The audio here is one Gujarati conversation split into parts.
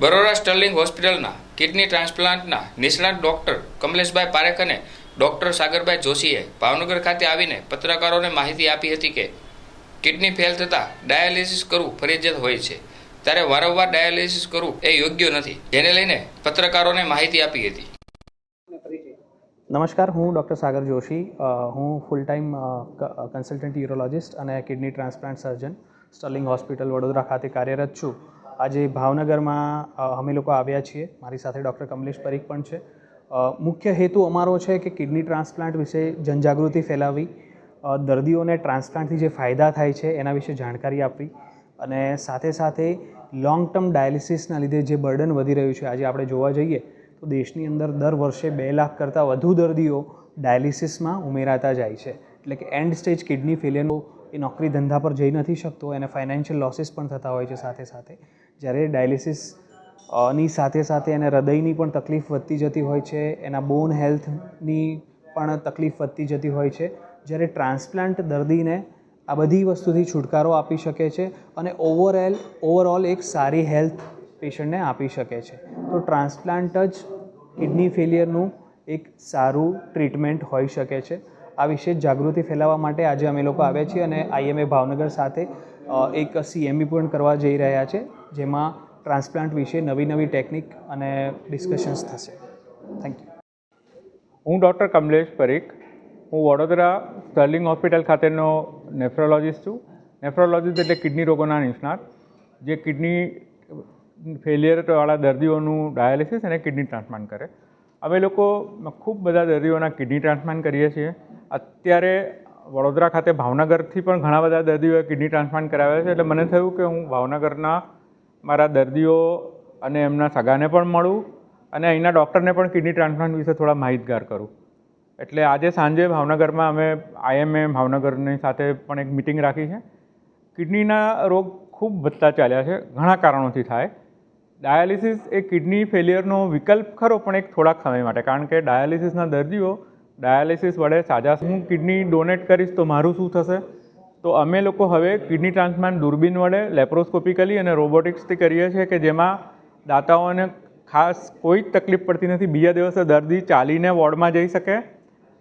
બરોડા સ્ટર્લિંગ હોસ્પિટલના કિડની ટ્રાન્સપ્લાન્ટના નિષ્ણાત ડોક્ટર કમલેશભાઈ પારેખ અને ડોક્ટર સાગરભાઈ જોશીએ ભાવનગર ખાતે આવીને પત્રકારોને માહિતી આપી હતી કે કિડની ફેલ થતાં ડાયાલિસિસ કરવું ફરજિયાત હોય છે. ત્યારે વારંવાર ડાયાલિસિસ કરવું એ યોગ્ય નથી. જેને લઈને પત્રકારોને માહિતી આપી હતી. નમસ્કાર, હું ડૉક્ટર સાગર જોશી હું ફૂલ ટાઈમ કન્સલ્ટન્ટ યુરોલોજિસ્ટ અને kidney transplant surgeon, Sterling hospital Vadodara ખાતે કાર્યરત છું. આજે ભાવનગરમાં અમે લોકો આવ્યા છીએ. મારી સાથે ડૉક્ટર કમલેશ પરીખ પણ છે. મુખ્ય હેતુ અમારો છે કે કિડની ટ્રાન્સપ્લાન્ટ વિશે જનજાગૃતિ ફેલાવવી. દર્દીઓને ટ્રાન્સપ્લાન્ટથી જે ફાયદા થાય છે એના વિશે જાણકારી આપવી. અને સાથે સાથે લોંગ ટર્મ ડાયાલિસિસના લીધે જે બર્ડન વધી રહ્યું છે, આજે આપણે જોવા જઈએ, તો દેશની અંદર દર વર્ષે બે લાખ કરતાં વધુ દર્દીઓ ડાયાલિસિસમાં ઉમેરાતા જાય છે. એટલે કે એન્ડ સ્ટેજ કિડની ફેલિયરનો એ નોકરી ધંધા પર જઈ નથી શકતો, એને ફાઇનાન્શિયલ લોસીસ પણ થતા હોય છે સાથે સાથે. જ્યારે ડાયાલિસિસની સાથે સાથે એને હૃદયની પણ તકલીફ વધતી જતી હોય છે, એના બોન હેલ્થની પણ તકલીફ વધતી જતી હોય છે, જ્યારે ટ્રાન્સપ્લાન્ટ દર્દીને આ બધી વસ્તુથી છુટકારો આપી શકે છે અને ઓવરઓલ ઓવરઓલ એક સારી હેલ્થ પેશન્ટને આપી શકે છે. તો ટ્રાન્સપ્લાન્ટ જ કિડની ફેલિયરનું એક સારું ટ્રીટમેન્ટ હોઈ શકે છે. આ વિશે જાગૃતિ ફેલાવવા માટે આજે અમે લોકો આવ્યા છીએ અને આઈએમએ ભાવનગર સાથે એક સીએમબી પણ કરવા જઈ રહ્યા છે. જેમાં ટ્રાન્સપ્લાન્ટ વિશે નવી નવી ટેકનિક અને ડિસ્કશન્સ થશે. થેન્ક યુ હું ડૉક્ટર કમલેશ પરીખ. હું વડોદરા સ્ટર્લિંગ હોસ્પિટલ ખાતેનો નેફ્રોલોજીસ્ટ છું. નેફ્રોલોજીસ્ટ એટલે કિડની રોગોના નિષ્ણાત, જે કિડની ફેલિયરવાળા દર્દીઓનું ડાયાલિસિસ અને કિડની ટ્રાન્સપ્લાન્ટ કરે. અમે લોકો ખૂબ બધા દર્દીઓના કિડની ટ્રાન્સપ્લાન્ટ કરીએ છીએ. અત્યારે વડોદરા ખાતે ભાવનગરથી પણ ઘણા બધા દર્દીઓએ કિડની ટ્રાન્સપ્લાન્ટ કરાવ્યા છે. એટલે મને થયું કે હું ભાવનગરના મારા દર્દીઓ અને એમના સગાને પણ મળું અને અહીંના ડૉક્ટરને પણ કિડની ટ્રાન્સપ્લાન્ટ વિશે થોડા માહિતગાર કરું. એટલે આજે સાંજે ભાવનગરમાં અમે આઈએમએ ભાવનગરની સાથે પણ એક મિટિંગ રાખી છે. કિડનીના રોગ ખૂબ વધતા ચાલ્યા છે, ઘણા કારણોથી થાય. ડાયાલિસિસ એ કિડની ફેલિયરનો વિકલ્પ ખરો, પણ એક થોડાક સમય માટે, કારણ કે ડાયાલિસિસના દર્દીઓ ડાયાલિસિસ વડે સાજા હું કિડની ડોનેટ કરીશ તો મારું શું થશે? તો અમે લોકો હવે કિડની ટ્રાન્સપ્લાન્ટ દૂરબીન વડે લેપ્રોસ્કોપિકલી અને રોબોટિક્સથી કરીએ છીએ કે જેમાં દાતાઓને ખાસ કોઈ જ તકલીફ પડતી નથી. બીજા દિવસે દર્દી ચાલીને વોર્ડમાં જઈ શકે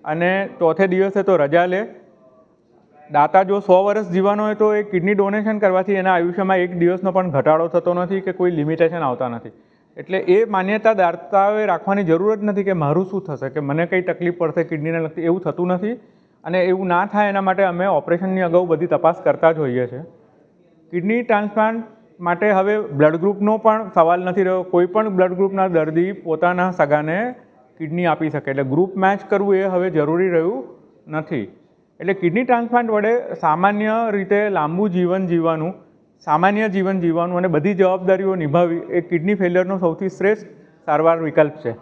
અને ચોથે દિવસે તો રજા લે. દાતા જો સો વર્ષ જીવવાનો હોય તો એ કિડની ડોનેશન કરવાથી એના આયુષ્યમાં એક દિવસનો પણ ઘટાડો થતો નથી કે કોઈ લિમિટેશન આવતા નથી. એટલે એ માન્યતા દાતાઓએ રાખવાની જરૂર જ નથી કે મારું શું થશે, કે મને કંઈ તકલીફ પડશે, કિડનીને લગતી એવું થતું નથી. અને એવું ના થાય એના માટે અમે ઓપરેશનની અગાઉ બધી તપાસ કરતા જ હોઈએ છીએ. કિડની ટ્રાન્સપ્લાન્ટ માટે હવે બ્લડ ગ્રુપનો પણ સવાલ નથી રહ્યો. કોઈ પણ બ્લડ ગ્રુપના દર્દી પોતાના સગાને કિડની આપી શકે. એટલે ગ્રુપ મેચ કરવું એ હવે જરૂરી રહ્યું નથી. એટલે કિડની ટ્રાન્સપ્લાન્ટ વડે સામાન્ય રીતે લાંબુ જીવન જીવવાનું, સામાન્ય જીવન જીવવાનું અને બધી જવાબદારીઓ નિભાવવી એ કિડની ફેલિયરનો સૌથી શ્રેષ્ઠ સારવાર વિકલ્પ છે.